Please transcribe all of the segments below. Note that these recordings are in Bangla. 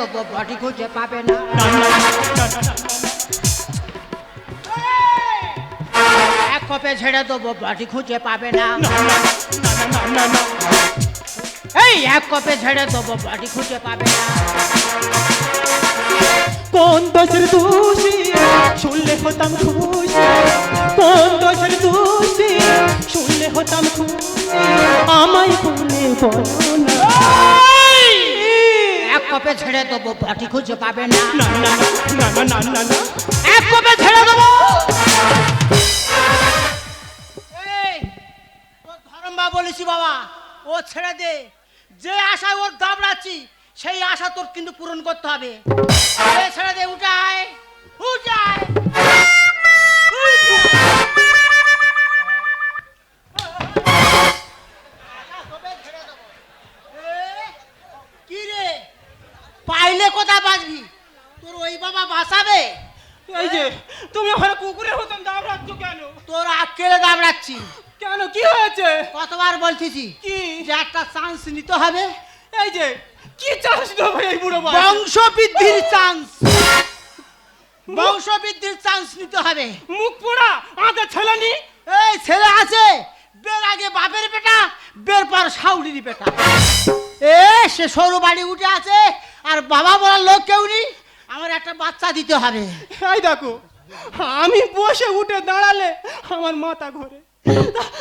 দেবো বডি খুঁজে পাবে না এক কপে ঝেড়ে দেবো বডি খুঁজে পাবে না এই এক কপে ঝেড়ে দেবো বডি খুঁজে পাবে না কোন দোষের দোষী? শুনলে হতাম খুশি। কোন দোষের দোষী? শুনলে হতাম খুশি। আমায় ভুলে বলো না? কপে ছেড়ে দেবো পাটি খুঁজে পাবে না। না না না না না না না এক কবে ছেড়ে দেবো। এই ধরম্বা বলেছি বাবা ও ছেড়ে দে। যে আশায় ওর দাবড়াচ্ছি সেই আশা তোর কিন্তু পূরণ করতে হবে। ছেড়ে দে উঠায় উঠায় পাইলে কোথায় বাঁচবি? তোর ওই বাবা বাঁচাবে? এই যে তুমি ওখানে কুকুরের মতন দাম রাখছো কেন? তোর আক্কেলে দাবড়াচ্ছি। কেন কি হয়েছে? কতবার বলতেছি? কি? যে একটা চান্স নিতে হবে। এই যে কি চাষ দেবো এই বুড়ো বয়সে? বংশ বৃদ্ধির চান্স বংশ বৃদ্ধির চান্স নিতে হবে। মুখ পোড়া আদা ছেলে নি? এই ছেলে আছে। বের আগে বাপের বেটা বের পর সাউলির বেটা। এ সে সরু বাড়ি উঠে আছে। আর বাবা বলার লোক কেউ নেই? আমার একটা বাচ্চা দিতে হবে। এই দেখো আমি বসে উঠে দাঁড়ালে আমার মাথা ঘোরে।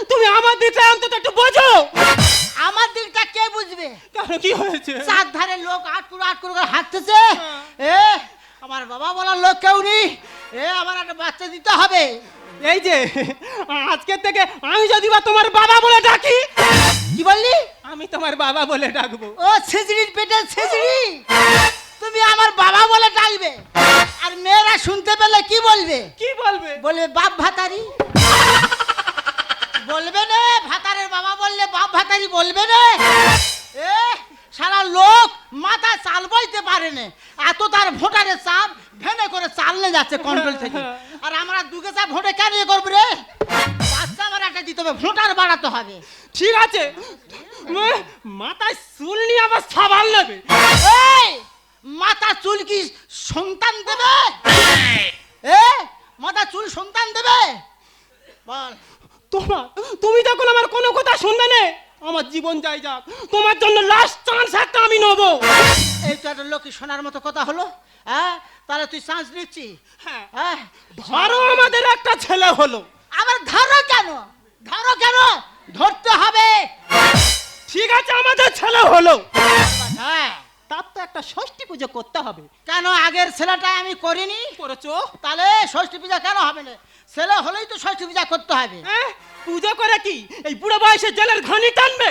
তুমি আমার দিকটা অন্তত একটু বোঝো। আমার দিকটা কে বুঝবে? কেন কি হয়েছে? চার ধারে লোক আটকুড়ো আটকুড়ো করে হাঁটতেছে। এ আমার বাবা বলার লোক কেউ নেই? এ আমার একটা বাচ্চা দিতে হবে। এই যে আজকের থেকে আমি যদি বা তোমার বাবা বলে ডাকি। কি বললি? আমি তোমার বাবা বলে ডাকবো। ও ছেচড়ির পেটের ছেচড়ি। তুমি আমার বাবা বলে ডাকবে। আর মেয়েরা শুনতে পেলে কি বলবে? কি বলবে? বলবে বাপ ভাতারি। বলবে না ভাতারের বাবা বললে বাপ ভাতারি বলবে না। এ সারা লোক মাথা চাল বইতে পারে না। এত তার ভোটারের চাপ ভেনে করে চালনে যাচ্ছে কন্ট্রোল থেকে। আর আমরা দুকে চাপ ভোটে কেন করব রে? বাচ্চা একটা দিতে হবে ভোটার বাড়াতে হবে। ঠিক আছে। মাথায় চুল নিয়ে আবার সাবাল নেবে। এই মাথা চুল কি সন্তান দেবে? এ মাথা চুল সন্তান দেবে? বল। তোমার তুমি যখন আমার কোনো কথা শুনবে না। আমার জীবন যাই যাক তোমার জন্য লাস্ট চান্স একটা আমি নেব। এই তো একটা লোক শোনার মতো কথা হলো। হ্যাঁ তাহলে তুই চান্স নিচ্ছি হ্যাঁ। ধরো। আমাদের একটা ছেলে হলো। আবার ধরো কেন? ধরো কেন? ধরতে হবে। ঠিক আছে আমাদের ছেলে হলো। হ্যাঁ তার তো একটা ষষ্ঠী পুজো করতে হবে। কেন আগের ছেলেটা আমি করিনি? করেছ? তাহলে ষষ্ঠী পূজা কেন হবে না? ছেলে হলেই তো ষষ্ঠী পূজা করতে হবে। হ্যাঁ পুজো করে কি? এই বুড়ো বয়সে জেলের ঘানি টানবে?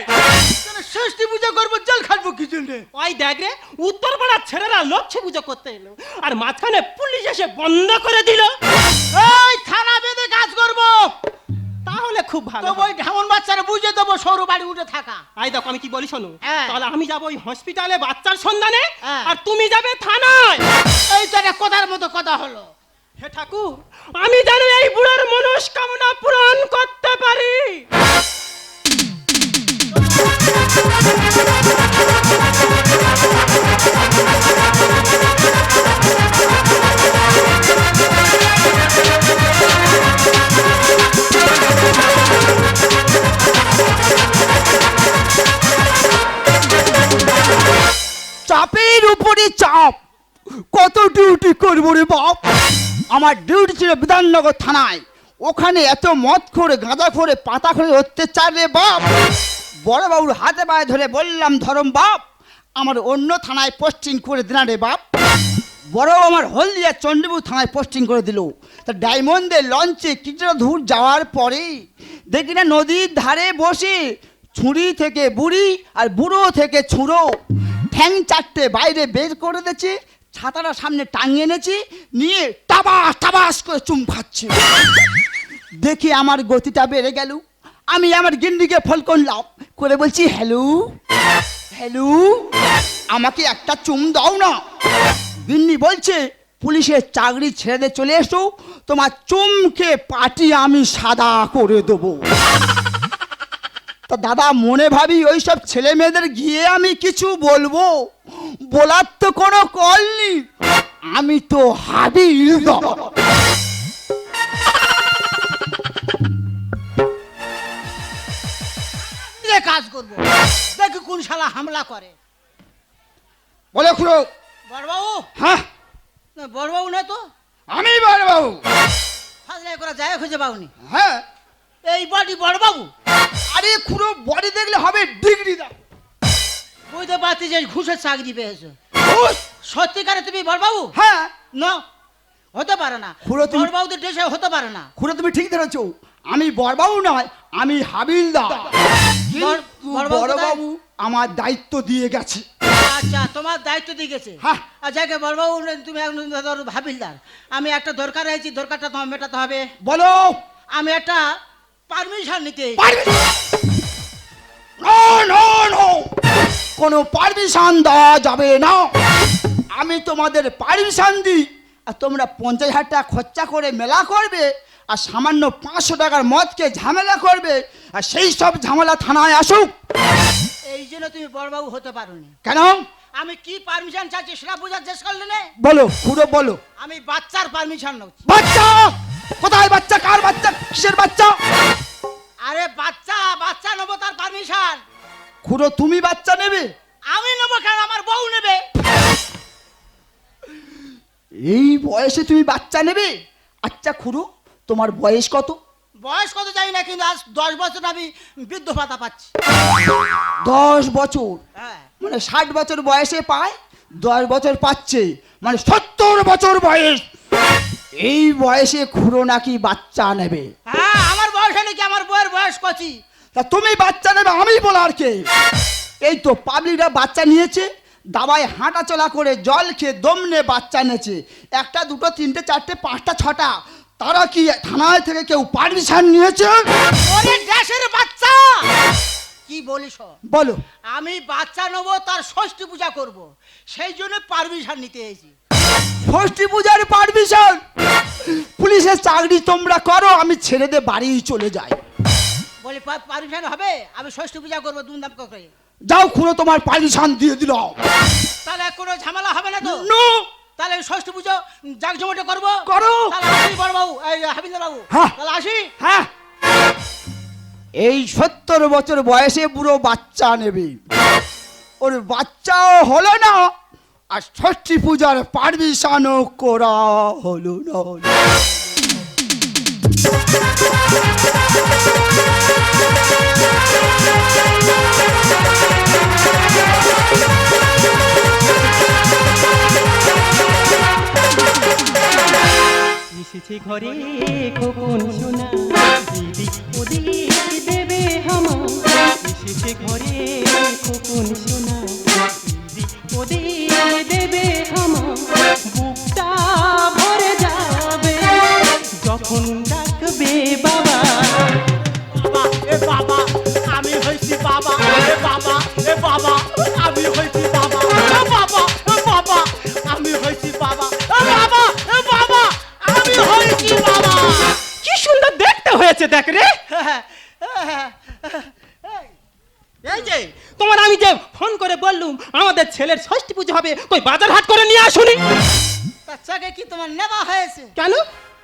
ষষ্ঠী পূজা করব জল খাটবো কি জন্য? ওই দেখ রে উত্তর পাড়ার ছেলেরা লক্ষ্মী পুজো করতে এলো আর মাঝখানে পুলিশ এসে বন্ধ করে দিল। এই থানা বেঁধে কাজ করব। তাহলে খুব ভালো ওই ঢামন বাচ্চারা বুঝে দেবো সৌর বাড়ি উঠে থাকা। আই দেখো আমি কি বলি শোনো? হ্যাঁ। তাহলে আমি যাব ওই হসপিটালে বাচ্চার সন্ধানে হ্যাঁ। আর তুমি যাবে থানায়। এই তো একটা কথার মতো কথা হলো। হে ঠাকুর আমি জানি এই বুড়োর মনস্কামনা পূরণ করতে পারি। চাপের উপরে চাপ। কত ডিউটি করব রে বাপ? আমার ডিউটি ছিল বিধাননগর থানায়। ওখানে এত মদ করে গাঁদা করে পাতা করে অত্যাচার রে বাপ। বড়বাবুর হাতে পায়ে ধরে বললাম, ধরম বাপ, আমার অন্য থানায় পোস্টিং করে দিনা রে বাপ। বড় আমার হলদিয়া চণ্ডীপুর থানায় পোস্টিং করে দিল। তা ডায়মন্ডের লঞ্চে কিছুটা দূর যাওয়ার পরে দেখি না নদীর ধারে বসে ছুরি থেকে বুড়ি আর বুড়ো থেকে ছুঁড়ো। ঠ্যাং চারটে বাইরে বের করে দিয়েছে, ছাতাটা সামনে টাঙিয়ে এনেছি, নিয়ে টাবাস টাবাস করে চুম খাচ্ছে। দেখি আমার গতিটা বেড়ে গেল। আমি আমার গিন্ডিকে ফল করলাম, করে বলছি, হ্যালো হ্যালো, আমাকে একটা চুম দাও না। গিন্নি বলছে, পুলিশের চাকরি ছেড়ে দিয়ে চলে এসো, তোমার চুমকে পাটি আমি সাদা করে দেবো। তা দাদা মনে ভাবি ওই সব ছেলে মেয়েদের গিয়ে আমি কিছু বলব? বলার তো কোনো কল নেই। আমি তো হাবি কাজ করব? দেখি কোন শালা হামলা করে। বলে খুড়ো। বড়বাবু? হ্যাঁ? বড়বাবু না তো? আমি বড়বাবু। ফাজলে করা যায় খুঁজে পাওনি। হ্যাঁ। এই বডি বড়বাবু। আরে খুড়ো বডি দেখলে হবে ডিগ্রি দা বুঝতে পারছি যে ঘুষের চাকরি পেয়েছ। ঘুষ? সত্যিকারে তুমি বড়বাবু? হ্যাঁ। না হতে পারে না। খুড়ো তুমি- বড়বাবুদের দেশে হতে পারে না। খুড়ো তুমি ঠিক ধরেছো। আমি বড়বাবু নয় আমি হাবিলদার। কিন্তু বড়বাবু? আমার দায়িত্ব দিয়ে গেছে। আচ্ছা তোমার দায়িত্ব দিয়ে গেছে? হ্যাঁ। যাকে বড়বাবু তুমি এখন ধরো ভাবিলদার আমি একটা দরকার হয়েছি দরকারটা তোমার মেটাতে হবে। বলো। আমি একটা পারমিশন নিতে। এসেছি। পারবি নো নো নো কোনো পারমিশন দেওয়া যাবে না। আমি তোমাদের পারমিশন দিই। আর তোমরা পঞ্চাশ হাজার টাকা খরচা করে মেলা করবে আর সামান্য পাঁচশো টাকার মদকে ঝামেলা করবে আর সেই সব ঝামেলা থানায় আসুক। এই জন্য তুমি বড়বাবু হতে পারোনি। কেন? আমি কি পারমিশন চাচ্ছি সেটা বোঝার চেষ্টা করলে না। বলো পুরো বলো। আমি বাচ্চার পারমিশন নেছি। বাচ্চা! কোথায় বাচ্চা? কার বাচ্চা? কিসের বাচ্চা? আরে বাচ্চা বাচ্চা নেব তার পারমিশন খুড়ো তুমি বাচ্চা নেবে? আমি নেব কেন? আমার বউ নেবে। এই বয়সে তুমি বাচ্চা নেবে? আচ্ছা খুড়ো তোমার বয়স কত? বয়স কত জানি না কিন্তু আজ দশ বছর আমি বৃদ্ধ ভাতা পাচ্ছি। দশ বছর? হ্যাঁ। মানে ষাট বছর বয়সে পায় দশ বছর পাচ্ছে। মানে সত্তর বছর বয়স। এই বয়সে খুড়ো নাকি বাচ্চা নেবে? হ্যাঁ আমার বয়স হলে কি? আমার বউয়ের বয়স কচি। তা তুমি বাচ্চা নেবে আমি বলার কে? এই তো পাবলিকরা বাচ্চা নিয়েছে দাবায় হাঁটা চলা করে জল খেয়ে দমনে বাচ্চা নেছে একটা দুটো তিনটে চারটে পাঁচটা ছটা। তারা কি থানায় থেকে কেউ পারমিশন নিয়েছে? ওরে দেশের বাচ্চা! কি বলিস? বলো। আমি বাচ্চা নেব তার ষষ্ঠী পূজা করব। সেই জন্য পারমিশন নিতে এসেছি। ষষ্ঠী পূজার পারমিশন পুলিশের চাকরি তোমরা করো আমি ছেড়ে দিয়ে বাড়ি চলে যাই। বলি পারমিশন হবে? আমি ষষ্ঠী পূজা করব ধুমধাম করে। যাও খুঁড়ো তোমার পারমিশন দিয়ে দিল। তাহলে কোনো ঝামেলা হবে না তো? নো। তাহলে ষষ্ঠী পুজো জাকজমটে করব? করো। তাহলে আসি বড় বাবু এই হাবিলদার বাবু হ্যাঁ। তাহলে আসি। হ্যাঁ। এই সত্তর বছর বয়সে বুড়ো বাচ্চা নেবে। ওর বাচ্চাও হলো না। আর ষষ্ঠী পূজার পারমিশনও করা হলো না। এসেছে ঘরে খোকন দিদি দেবে হামা। এসেছে ঘরে সোনা ওদিক দেবে হামা বুকটা ভরে যাবে। যখন ডাকবে বাবা বাবা এ বাবা আমি হইছি বাবা এ বাবা এ বাবা আমি হইছি বাবা এ বাবা এ বাবা আমি হইছি বাবা এ বাবা এ বাবা আমি হইছি বাবা। কি সুন্দর দেখতে হয়েছে দেখ রে। এই যে তোমার আমি যে ফোন করে বললুম আমাদের ছেলের ষষ্ঠী পুজো হবে তুই বাজার হাট করে নিয়ে আসুনি বাচ্চাকে কি তোমার নেওয়া হয়েছে কেন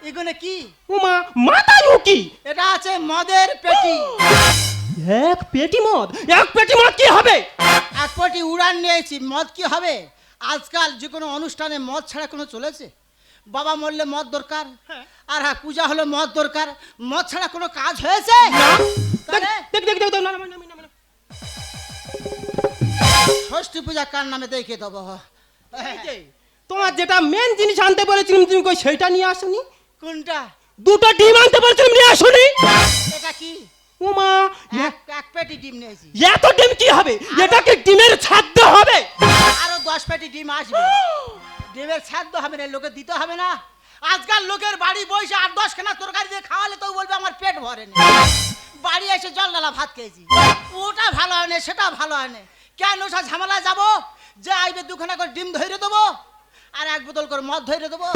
এগুলো কি উমা মাথায় উকি এটা আছে মদের পেটি এক পেটি মদ এক পেটি মদ কি হবে এক কোটি উড়ান নিয়েছি মদ কি হবে আজকাল যে কোনো অনুষ্ঠানে মদ ছাড়া কোনো চলেছে বাবা মরলে মদ দরকার আর হ্যাঁ পূজা হলে মদ দরকার মদ ছাড়া কোনো কাজ হয়েছে দেখ দেখ দেখ দেখ। ষষ্ঠী পূজা কার নামে দেখে দেবো? তোমার যেটা মেন জিনিস আনতে বলেছিলাম তুমি কই সেইটা নিয়ে আসুনি? কোনটা? দুটো ডিম আনতে বলেছিলাম নিয়ে আসুনি? এটা কি? উমা এক এক পেটি ডিম নিয়েছি। এত ডিম কি হবে? এটাকে ডিমের ছাদ্য হবে? আরও দশ পেটি ডিম আসবে। ডিমের ছাদ্য হবে না লোকে দিতে হবে না। আজকাল লোকের বাড়ি বসে আট দশ খানা তরকারি দিয়ে খাওয়ালে তো বলবে আমার পেট ভরে না। বাড়ি এসে জল ডালা ভাত খেয়েছি। ওটা ভালো হয় না সেটা ভালো হয় না। কেন সব ঝামেলা যাব? যে আইবে দুখানা করে ডিম ধরে দেবো আর এক বোতল করে মদ ধরে দেবো।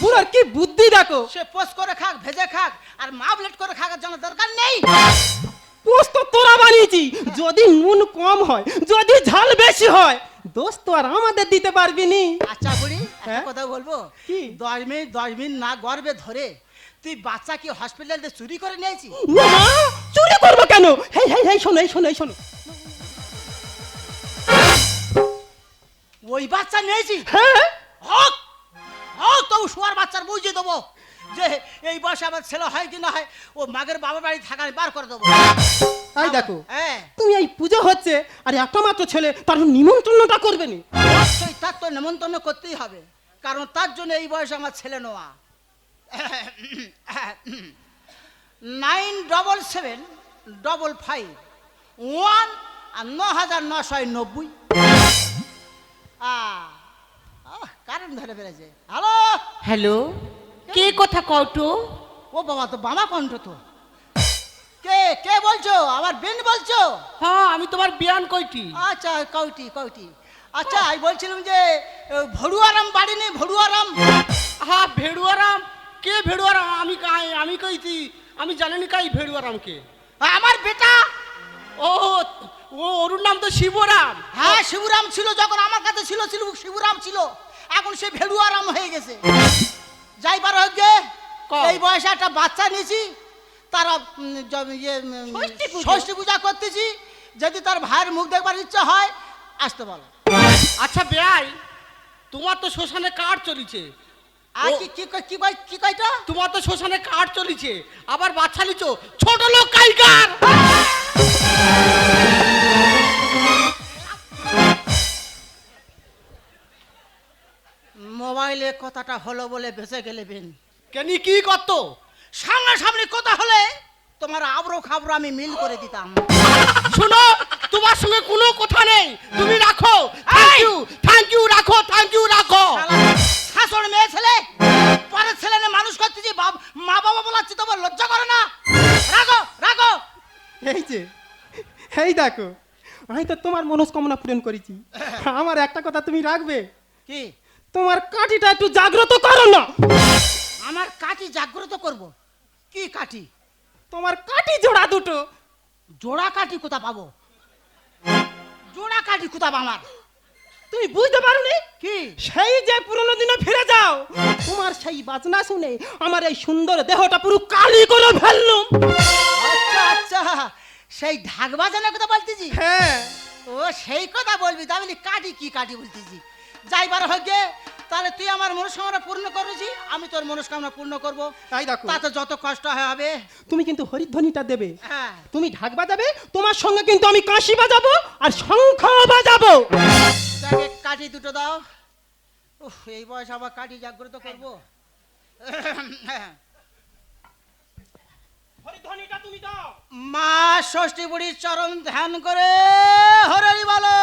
বুড়োর কি বুদ্ধি দেখো। সে পোস্ট করে খাক ভেজে খাক আর মাবলেট করে খাকার জন্য দরকার নেই। পোস্ত তোরা বানিয়েছি। যদি নুন কম হয় যদি ঝাল বেশি হয় দোস্ত তো আর আমাদের দিতে পারবি নি। আচ্ছা বুড়ি একটা হ্যাঁ? কথা বলব? কি? দশ মিনিট দশ মিনিট না গর্বে ধরে তুই বাচ্চা কি হসপিটালে চুরি করে নিয়েছি চুরি করব কেন? হেই হেই হেই শোনো এই শোনো এই শোনো। ওই বাচ্চা নিয়েছি। হ্যাঁ হক হক তবু শোয়ার বাচ্চার বুঝিয়ে দেবো যে এই বয়সে আমার ছেলে হয় কি না হয় ও মাগের বাবার বাড়ি থাকা বার করে দেবো। তাই দেখো হ্যাঁ। তুমি এই পুজো হচ্ছে আর একটা মাত্র ছেলে তার নিমন্ত্রণটা করবে নি। তার তো নেমন্তন্ন করতেই হবে কারণ তার জন্য এই বয়সে আমার ছেলে নোয়া nine double seven double five one আর ন হাজার নশো নব্বই। কারেন্ট ধরে ফেলেছে। হ্যালো? হ্যালো? কে কথা কওটো ও বাবা তো বাবা কণ্ঠ তো। কে কে বলছো? আবার বেন বলছো? হ্যাঁ আমি তোমার বিয়ান কইটি। আচ্ছা কৌটি কৌটি আচ্ছা আমি বলছিলাম যে ভড়ুয়ারাম বাড়ি নেই ভড়ুয়ারাম। হ্যাঁ ভেড়ুয়ারাম? কে ভেড়ুয়ারাম? আমি কাই আমি কইতি আমি জানিনি কাই ভেড়ুয়ারামকে। আমার বেটা। ও ও ওর নাম তো শিবরাম। হ্যাঁ শিবরাম ছিল যখন আমার কাছে ছিল ছিল শিবরাম ছিল। এখন সে ভেড়ুয়ারাম হয়ে গেছে। যাইবার হচ্ছে কও। এই বয়সে একটা বাচ্চা নিয়েছি তারা ইয়ে, ষষ্ঠী পূজা। করতেছি। যদি তার ভাইয়ের মুখ দেখবার ইচ্ছা হয় আসতে বলো আচ্ছা বেয়াই তোমার তো শ্মশানে কাঠ চলিছে। আর কি কি কি কই কি কইটা তোমার তো শ্মশানে কাঠ চলিছে। আবার বাচ্চা নিছো ছোট লোক কাইকার মোবাইলে কথাটা হলো বলে বেঁচে গেলে বেন। কেনি কি করতো? সামনাসামনি কথা হলে তোমার আবরো খাবরো আমি মিল করে দিতাম। শোনো তোমার সঙ্গে কোনো কথা নেই। তুমি রাখো। থ্যাংক ইউ থ্যাংক ইউ রাখো থ্যাংক ইউ রাখো। শাসন মেয়ে ছেলে পরের ছেলে নিয়ে মানুষ করতেছি বাপ- মা বাবা বলাচ্ছি তোমার লজ্জা করে না। রাখো রাখো। এই যে এই দেখো আমি তো তোমার মনস্কামনা পূরণ করেছি। আমার একটা কথা তুমি রাখবে? কি? তোমার কাঠিটা একটু জাগ্রত করো না। আমার কাঠি জাগ্রত করব? কি কাঠি? তোমার কাঠি জোড়া দুটো। জোড়া কাঠি কোথা পাবো? জোড়া কাঠি কোথা পাবো আমার? তুমি বুঝতে পারোনি? কি? সেই যে পুরনো দিনে ফিরে যাও। তোমার সেই বাজনা শুনে আমার এই সুন্দর দেহটা পুরো কালি করে ফেললুম। আচ্ছা আচ্ছা। সেই ঢাক বাজানোর কথা বলতেছি? হ্যাঁ। ও সেই কথা বলবি। তাহলে কাটি কি কাটি বলতেছি? যাইবার হোক তাহলে তুই আমার মনস্কামনা পূর্ণ করেছি আমি তোর মনস্কামনা পূর্ণ করব। তাই দেখো। তাতে যত কষ্ট হয় হবে। তুমি কিন্তু হরিধ্বনিটা দেবে। হ্যাঁ। তুমি ঢাক বাজাবে তোমার সঙ্গে কিন্তু আমি কাশি বাজাবো আর শঙ্খ বাজাবো। কাঠি দুটো দাও। এই বয়স আবার কাঠি জাগ্রত করব। হরিধ্বনিটা তুমি দাও। মা ষষ্ঠী বুড়ির চরণ ধ্যান করে হরি বলো।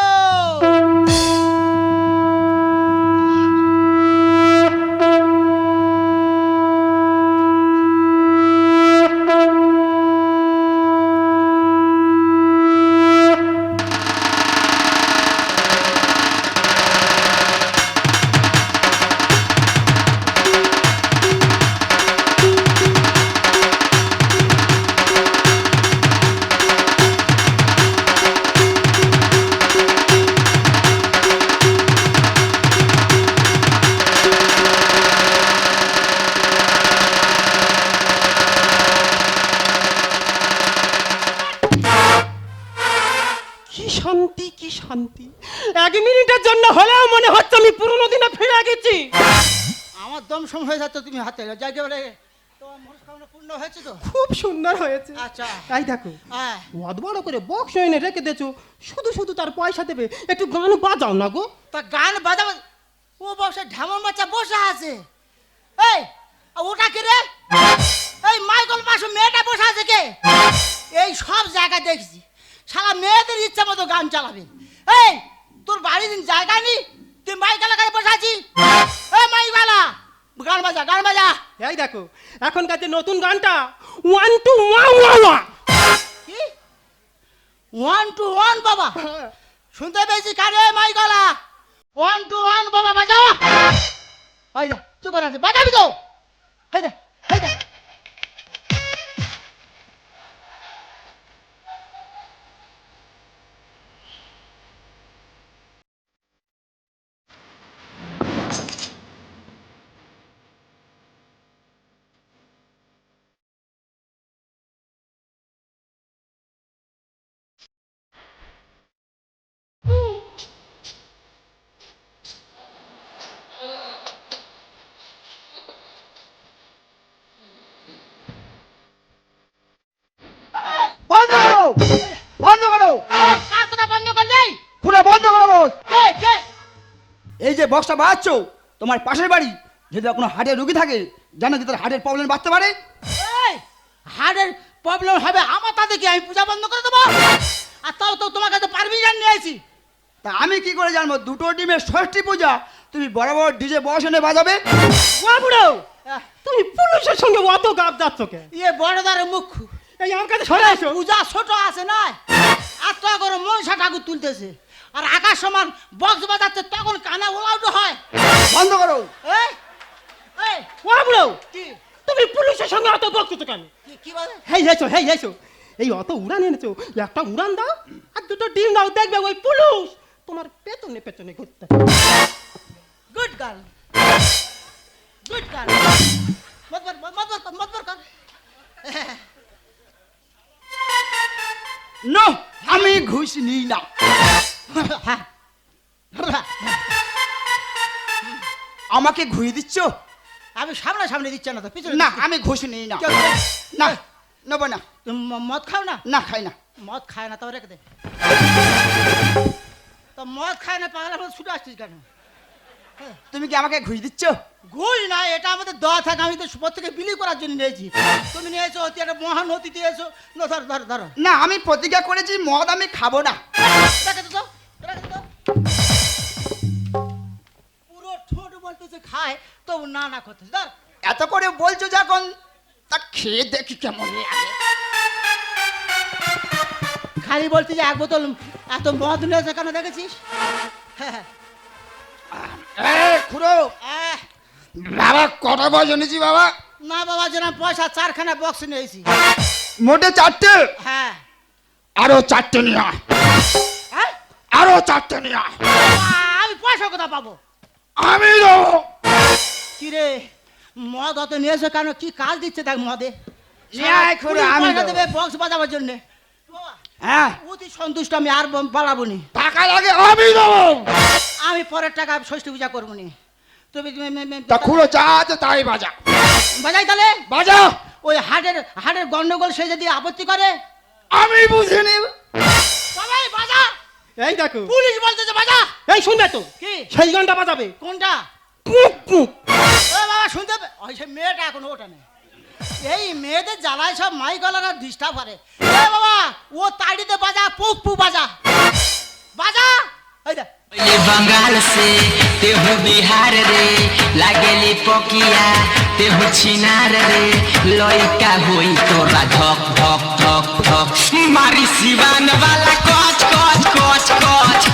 এক মিনিটের জন্য হলেও মনে হচ্ছে আমি পুরনো দিনে ফিরে গেছি। আমার দম সম হয়ে যাচ্ছে তুমি হাতে যাই বলে তোমার মনস্কামনা পূর্ণ হয়েছে তো? খুব সুন্দর হয়েছে। আচ্ছা। তাই দেখো হ্যাঁ। অত বড় করে বক্স এনে রেখে দিয়েছ। শুধু শুধু তার পয়সা দেবে। একটু গান বাজাও না গো। তা গান বাজাবে ও বসে ঢেমন বাচ্চা বসে আছে। এই ওটা কি রে? এই মাইকল পাশে মেয়েটা বসে আছে কে? এই সব জায়গায় দেখছি। সারা মেয়েদের ইচ্ছা মতো গান চালাবে। এই তোর বাড়ির জায়গা নেই? তুই মাইক এলাকায় বসে আছিস? মাইক মাইকওয়ালা গান বাজা গান বাজা। এই দেখো এখনকার যে নতুন গানটা ওয়ান টু ওয়ান ওয়ান কি? ওয়ান টু ওয়ান বাবা। শুনতে পেয়েছি কারে মাইকওয়ালা ওয়ান টু ওয়ান বাবা বাজাও। এই দে চুপ করে আছে বাজাবি তো? এই দে বক্সটা বাজাচ্ছ? তোমার পাশের বাড়ি। যদি কোনো হার্টের রুগী থাকে জানো যে তার হার্টের প্রবলেম বাড়তে পারে? হার্টের প্রবলেম হবে আমার তাতে কি আমি পূজা বন্ধ করে দেবো? আর তাও তো তোমার কাছে পারমিশন নিয়েছি তা আমি কি করে জানব? দুটো ডিমের ষষ্ঠী পূজা তুমি বড় বড় ডিজে বস এনে বাজাবে? বুড়ো তুমি পুলিশের সঙ্গে অত গাপ যাচ্ছ কে ইয়ে বড়দারে মুখ। এই আমার কাছে সরে এসো পূজা ছোট আছে না এত করে মনসা ঠাকুর তুলতেছে। আর আকাশ সমান বক্স বাজাচ্ছে তখন কানা ওলাউট হয়। বন্ধ করো। এই এই কি? তুমি পুলিশের সঙ্গে অত বকছো কেন? কি- কি বলে? হেই এসো হেই এসো এই অত উড়ান এনেছো। একটা উড়ান দাও আর দুটো ডিম দাও দেখবে ওই পুলিশ। তোমার পেছনে পেছনে ঘুরতে। গুড গার্ল গুড গার্ল মতবর মতবর মতবর কর। নো আমি ঘুষ নিই না আমাকে ঘুরিয়ে দিচ্ছ? আমি সামনে সামনে দিচ্ছে না তো পিছনে না। আমি ঘুষ নিই না। না নেব না। তুমি মদ খাও না? না খাই না। মদ খায় না তবে রেখে দে। তো মদ খায় না পাগলা ছুটে আসছিস কেন? তুমি কি আমাকে ঘুষ দিচ্ছ? ঘুষ না এটা আমাদের দেওয়া থাকে আমি তো প্রত্যেকে বিলি করার জন্য নিয়েছি। তুমি নিয়েছো অতি একটা মহান অতি দিয়েছ। না ধরো ধরো ধরো। না আমি প্রতিজ্ঞা করেছি মদ আমি খাব না। রেখে দে তো তো। পুরো ঠোঁট বলতেছে খায় তবু না না করতেছে। ধর। এত করে বলছো যখন তা খেয়ে দেখি কেমন লাগে। খালি বলতে যে এক বোতল এত মদ নিয়েছে কেন দেখেছিস? হ্যাঁ এ খুড়ো। বাবা কটা বয়স এনেছি বাবা? না বাবা যেন পয়সা চারখানা বক্স নিয়েছি। মোটে চারটে? হ্যাঁ। আরও চারটে নিয়া। হ্যাঁ? আরও চারটে নিয়া। আমি পয়সা কোথা পাবো। আমি দেবো। কি রে মদ অত নিয়েছে কেন? কি কাজ দিচ্ছে দেখ মদে? আমি পয়সা দেবে। বক্স বাজাবার জন্য। হ্যাঁ। অতি সন্তুষ্ট আমি আর ব- বাড়াবো নি টাকা লাগে আমি দেবো। আমি পরের টাকা ষষ্ঠী পূজা করব নি তুমি তা খুড়ো যা আছে তাই বাজা। বাজাই তাহলে? বাজা। ওই হাটের হাটের গন্ডগোল সে যদি আপত্তি করে? আমি বুঝে নিব সবাই বাজা। এই দেখো। পুলিশ বলতেছে বাজা। এই শুনবে তো? কি? সেই গানটা বাজাবে। কোনটা? পুক পুক। ও বাবা শুনতে ওই সে মেয়েটা এখন ওটা নেই এই মেয়েদের জ্বালায় সব মাই গলারা ডিস্টার্ব করে এ বাবা ও তাড়িতে বাজা পুক পু বাজা বাজা এই দেখ पहले बंगाल से तेहू बिहार रे लागेली पकिया तेहू छिनार रे लइका होई तोरा धक धक धक धक मारी सिवान वाला कच कच कच कच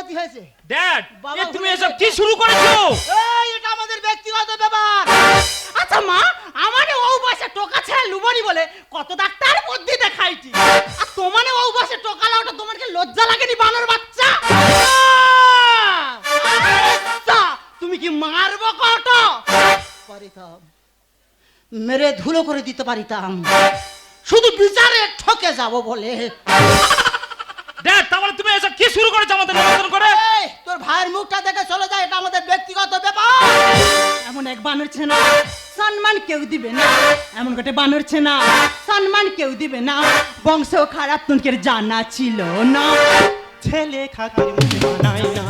উন্নতি হয়েছে। ড্যাড বাবা এ তুমি এসব। কি শুরু করেছ? এই এটা আমাদের ব্যক্তিগত ব্যাপার। আচ্ছা মা আমারে ও বয়সে টোকা ছেড়ে লুবনি বলে কত ডাক্তার বুদ্ধি দেখাইছি। আর তোমারে ও লাউটা তোমার কি লজ্জা লাগেনি বানর বাচ্চা? আচ্ছা, তুমি কি মারবো কত পারিতাম। মেরে ধুলো করে দিতে পারিতাম। শুধু বিচারে ঠকে যাব বলে। ড্যাড তাহলে তুমি এসব কি শুরু করেছ আমাদের নিমন্ত্রণ করে? তোর ভাইয়ের মুখটা দেখে চলে যায় এটা আমাদের ব্যক্তিগত ব্যাপার। এমন এক বানরছে না, সম্মান কেউ দিবে না। এমন গোটে বানরছে না, সম্মান কেউ দিবে না। বংশ খারাপ তোনকের জানা ছিল না? ছেলে খাতির মুখে বানায় না।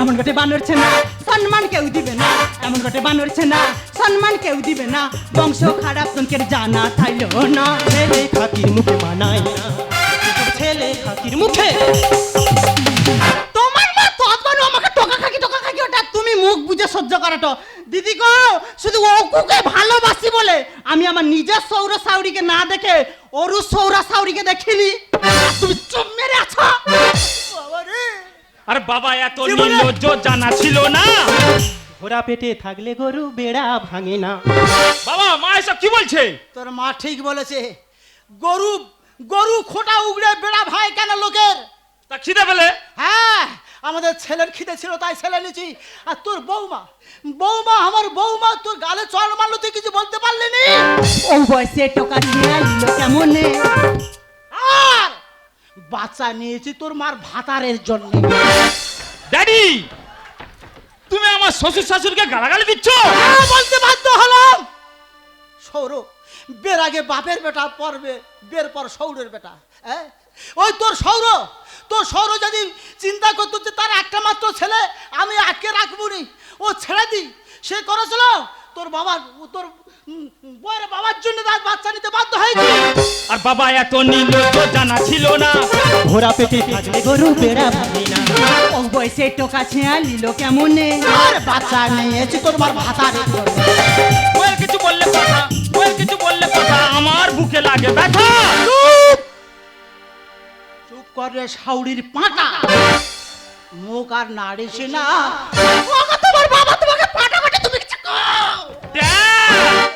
এমন গোটে বানরছে না, সম্মান কেউ দিবে না। এমন গোটে বানরছে না, সম্মান কেউ দিবে না। বংশ খারাপ তোনকের জানা থাইল না। ছেলে খাতির মুখে মানায় না। ছেলে খাতির মুখে। তোমার মা তৎবানু আমাকে টোকা খাকি টোকা খাকি ওটা তুমি মুখ বুঝে সহ্য করাটো। দিদি গো, শুধু অকুকে ভালোবাসি বলে আমি আমার নিজের সৌর সাউরিকে না দেখে অরু সৌরা সাউরিকে দেখিনি। তুমি চুপ মেরে আছো। আরে বাবা এত নির্লজ্জ জানা ছিল না। ঘোড়া পেটে থাকলে গরু বেড়া ভাঙে না। বাবা মা এসব কি বলছে? তোর মা ঠিক বলেছে। গরু গরু খোটা উগড়ে বেড়া ভাই কেন লোকের? তা খিদে পেলে? হ্যাঁ আমাদের ছেলের খিদে ছিল তাই ছেলে নিয়েছি আর তোর বৌমা বৌমা আমার বৌমা তোর গালে চড় মারলো তুই কিছু বলতে পারলি নি? ও বয়সে টোকা দিয়ে কেমনে? আর বাচ্চা নিয়েছি তোর মার ভাতারের জন্য। ড্যাডি তুমি আমার শ্বশুর শাশুড়িকে গালাগালি দিচ্ছ? বলতে বাধ্য হলাম। সৌর বের আগে বাপের বেটা পড়বে বের পর সৌরের বেটা হ্যাঁ? ওই তোর সৌর তোর সৌর যদি চিন্তা করতো যে তার একটা মাত্র ছেলে আমি আটকে রাখব নি। ও ছেড়ে দি সে করেছিল? তোর বাবার তোর উম, বউয়ের বাবার জন্য তার বাচ্চা নিতে বাধ্য হয়েছে আর বাবা এত নির্লজ্জ জানা ছিল না। ঘোড়া পেটে থাকলে গরু বেড়া ভাঙে না। ও বয়সে টোকা ছেঁয়া নিল কেমনে? আর বাচ্চা নিয়েছি তোর মার ভাতারের জন্য ওর কিছু বললে কথা ওর কিছু বললে কথা আমার বুকে লাগে ব্যথা। চুপ! চুপ করে শাউরির পাটা। মুখ আর নাড়িস না।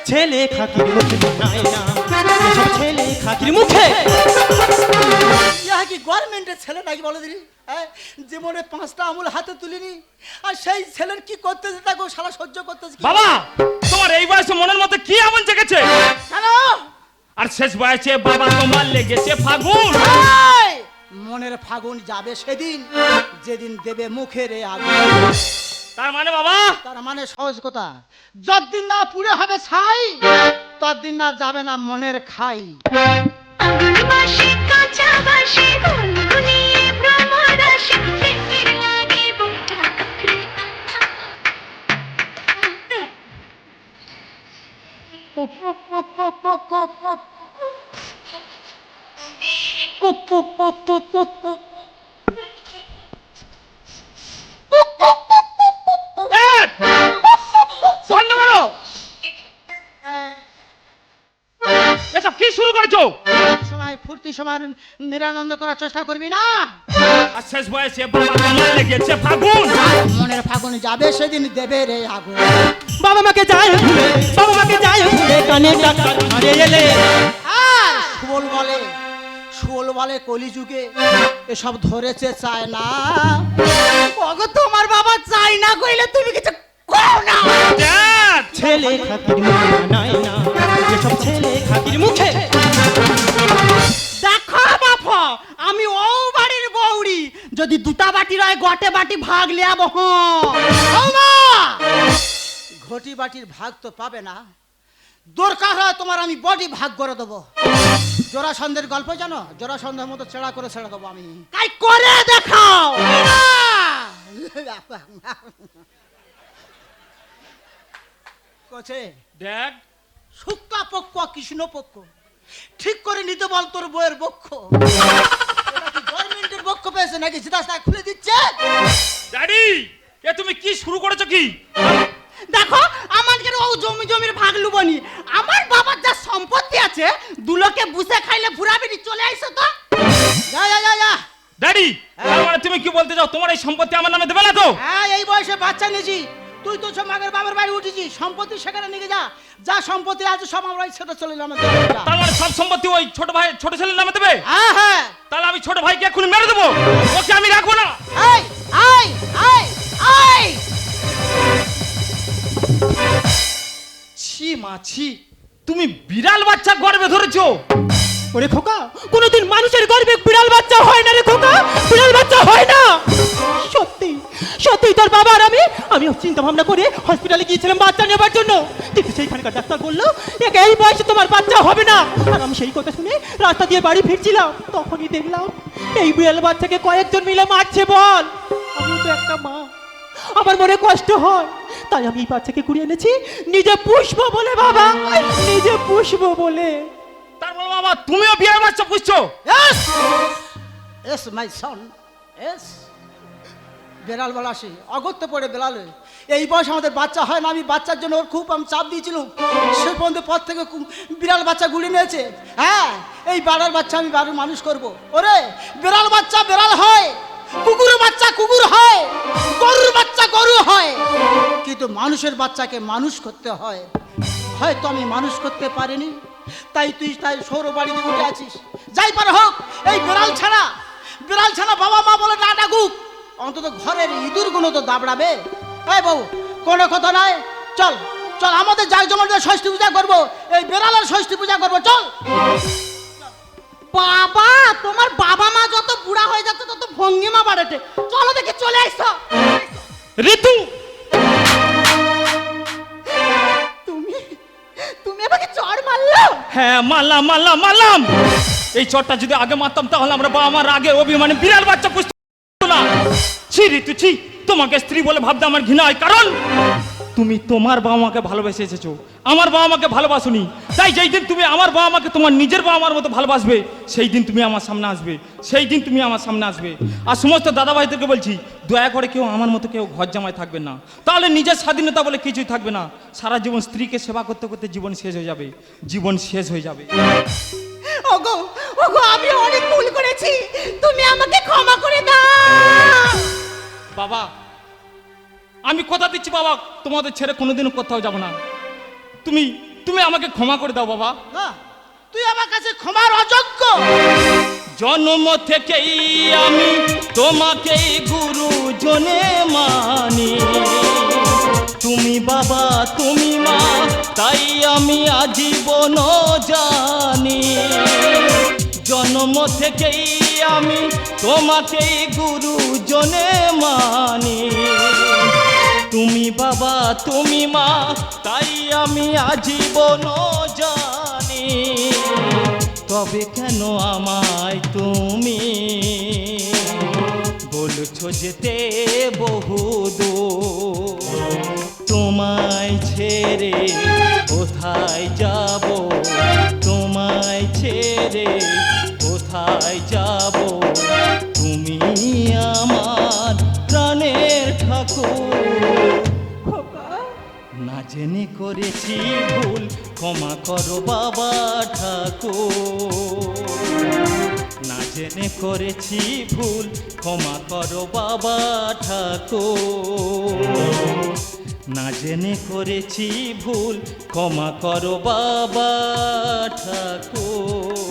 ছেলে খাকির মুখে। মানায় না এসব ছেলে খাকির মুখে। ইহা কি গভর্নমেন্টের ছেলে নাকি বলে দিনি হ্যাঁ? জীবনে পাঁচটা আমুল হাতে তুলিনি। আর সেই ছেলের কি করতেছে তাকে সারা সহ্য করতেছে কি? বাবা তোমার এই বয়সে মনের মধ্যে কি আমল জেগেছে? কেন? আর শেষ বয়সে বাবা তোমার লেগেছে ফাগুন। মনের ফাগুন যাবে সেদিন যেদিন দেবে মুখের আগুন। তার মানে বাবা তার মানে সহজ কথা যতদিন না পুড়ে হবে ছাই ততদিন না যাবে না মনের খাই আগুন বাসে কাঁচা বাসে গুনগুনিয়ে ভ্রমর আসে প্রেমের লাগে বুকটা কাঁপে। ড্যাড! বন্ধ করো এসব কি শুরু করেছ? সময় ফুর্তি সময় নিরানন্দ করার চেষ্টা করবি না। আর শেষ বয়সে বাবা তোমার লেগেছে ফাগুন! মনের ফাগুন যাবে সেদিন দেবে রে আগুন। বাবা মাকে যায় ভুলে বাবা মাকে যায় ভুলে কানে ডাক্তার ঘরে এলে। আর সুবল বলে কলিযুগে এসব ধরেছে চায় না তোমার বাবা চাই না কইলে তুমি কিছু! ছেলে খাকির মুখে ছেলে খাকির মুখে আমি ও বাড়ির বউরি যদি দুটা বাটি রয় গটে বাটি ভাগ বৌমা! ঘটি বাটির ভাগ তো পাবে না। দরকার হয় তোমার আমি বডি ভাগ করে দেবো জোড়াসন্দের গল্প জানো? জোড়াসন্দের মতো ছেড়া করে ছেড়ে দেবো আমি কাই করে দেখাও? কোচে। ড্যাড শুক্লা পক্ষ কৃষ্ণ পক্ষ। ঠিক করে নিতে বল তোর বইয়ের পক্ষ। গভর্নমেন্টের পক্ষ পেয়েছে নাকি? সিধা সাথে খুলে দিচ্ছে। ড্যাডি এ তুমি কি শুরু করেছ কি? দেখো আমাদের ও জমি জমির ভাগ লুবনি আমার বাবার যা সম্পত্তি আছে দুলোকে বুসে খাইলে ফুরাবিনি চলে আইসো তো। যা যা যা যা। ড্যাডি মানে তুমি কি বলতে চাও তোমার এই সম্পত্তি আমার নামে দেবে না তো? হ্যাঁ এই বয়সে বাচ্চা নিয়েছি। তুই তো সব মাগের বাবার বাড়ি উঠেছি সম্পত্তি সেখানে নিয়ে যা। যা সম্পত্তি আছে সব আমরা ছেড়ে চলে গেলাম তার মানে সব সম্পত্তি ওই ছোট ভাই ছোট ছেলের নামে দেবে? হ্যাঁ হ্যাঁ। তাহলে আমি ছোট ভাইকে এক্ষুনি মেরে দেবো। ওকে আমি রাখব না। এই আই আই আই ছি মাছি তুমি বিড়াল বাচ্চা গর্বে ধরেছো। ওরে খোকা কোনোদিন মানুষের গর্বে বিড়াল বাচ্চা হয় না রে খোকা। বিড়াল বাচ্চা হয় না। সত্যি তোর বাবা আর আমি আমি চিন্তা ভাবনা করে হসপিটালে গিয়েছিলাম বাচ্চা নেবার জন্য। কিন্তু সেইখানকার ডাক্তার বলল একে এই বয়সে তোমার বাচ্চা হবে না। আর আমি সেই কথা শুনে রাস্তা দিয়ে বাড়ি ফিরছিলাম। তখনই দেখলাম এই বিড়াল বাচ্চাকে কয়েকজন মিলে মারছে বল। আমি তো একটা মা। আমার মনে কষ্ট হয়। তাই আমি এই বাচ্চাকে কুড়িয়ে এনেছি নিজে পুষবো বলে বাবা। নিজে পুষবো বলে। তার মানে বাবা তুমিও বিড়াল বাচ্চা পুষছো! Yes, my son. Yes. বেড়াল বলাসে অগত্য পড়ে বেড়ালে এই বয়স আমাদের বাচ্চা হয় না, আমি বাচ্চার জন্য ওর খুব আমি চাপ দিয়েছিলাম। সে পর্যন্ত পর থেকে বিড়াল বাচ্চা গুলি নিয়েছে। হ্যাঁ এই বেড়াল বাচ্চা আমি বাড়ির মানুষ করব। ওরে, বেড়াল বাচ্চা বেড়াল হয়, কুকুর বাচ্চা কুকুর হয়, গরুর বাচ্চা গরু হয়। কিন্তু মানুষের বাচ্চাকে মানুষ করতে হয়। হয়তো আমি মানুষ করতে পারিনি। তাই তুই তাই সৌর বাড়িতে উঠে আছিস। যাই পার হোক, এই বিড়াল ছাড়া বিড়াল ছাড়া বাবা মা বলে না ডাকুক। অন্তত ঘরের ইঁদুরগুলো তো দাবড়াবে। এই বউ কোনো কথা নাই। চল চল আমাদের জাক জমাতে ষষ্ঠী পূজা করব। এই বেড়ালের ষষ্ঠী পূজা করব চল। বাবা তোমার বাবা মা যত বুড়া হয়ে যাচ্ছে তত ভঙ্গিমা বাড়াতে চলো দেখে চলে আসছো ঋতু! তুমি তুমি আমাকে চড় মারলো? হ্যাঁ মারলাম মারলাম মারলাম। এই চটটা যদি আগে মারতাম তাহলে আমরা বাবা মার আগে অভিমানে বিড়াল বাচ্চা পুষতে পারতো না ছি ঋতু ছি, তোমাকে স্ত্রী বলে ভাবতে আমার ঘৃণা হয়। কারণ তুমি তোমার বাবা মাকে ভালোবেসে এসেছ। আমার বাবা মাকে ভালোবাসুনি। তাই যেই দিন তুমি আমার বাবা মাকে তোমার নিজের বাবা মার মতো ভালোবাসবে, সেই দিন তুমি আমার সামনে আসবে। সেই দিন তুমি আমার সামনে আসবে। আর সমস্ত দাদা ভাইদেরকে বলছি, দয়া করে কেউ আমার মতো কেউ ঘর জামায় থাকবে না। তাহলে নিজের স্বাধীনতা বলে কিছুই থাকবে না। সারা জীবন স্ত্রীকে সেবা করতে করতে জীবন শেষ হয়ে যাবে। জীবন শেষ হয়ে যাবে। ওগো ওগো, আমি অনেক ভুল করেছি। তুমি আমাকে ক্ষমা করে দাও। বাবা আমি কথা দিচ্ছি বাবা তোমাদের ছেড়ে কোনোদিনও কোথাও যাব না। তুমি তুমি আমাকে ক্ষমা করে দাও বাবা। তুই আমার কাছে ক্ষমার অযোগ্য। জন্ম থেকেই আমি তোমাকেই গুরু জনে মানি। তুমি বাবা তুমি মা তাই আমি আজীবন জানি। জন্ম থেকেই আমি তোমাকেই গুরু জনে মানি। তুমি বাবা, তুমি মা, তাই আমি আজীবন জানি। তবে কেন আমায় তুমি বলছো যেতে বহু দূর? তোমায় ছেড়ে কোথায় যাব? তোমায় ছেড়ে কোথায় যাব? জেনে করেছি ভুল। ক্ষমা করো বাবা ঠাকুর। না জেনে করেছি ভুল। ক্ষমা করো বাবা ঠাকুর। না জেনে করেছি ভুল। ক্ষমা করো বাবা ঠাকুর।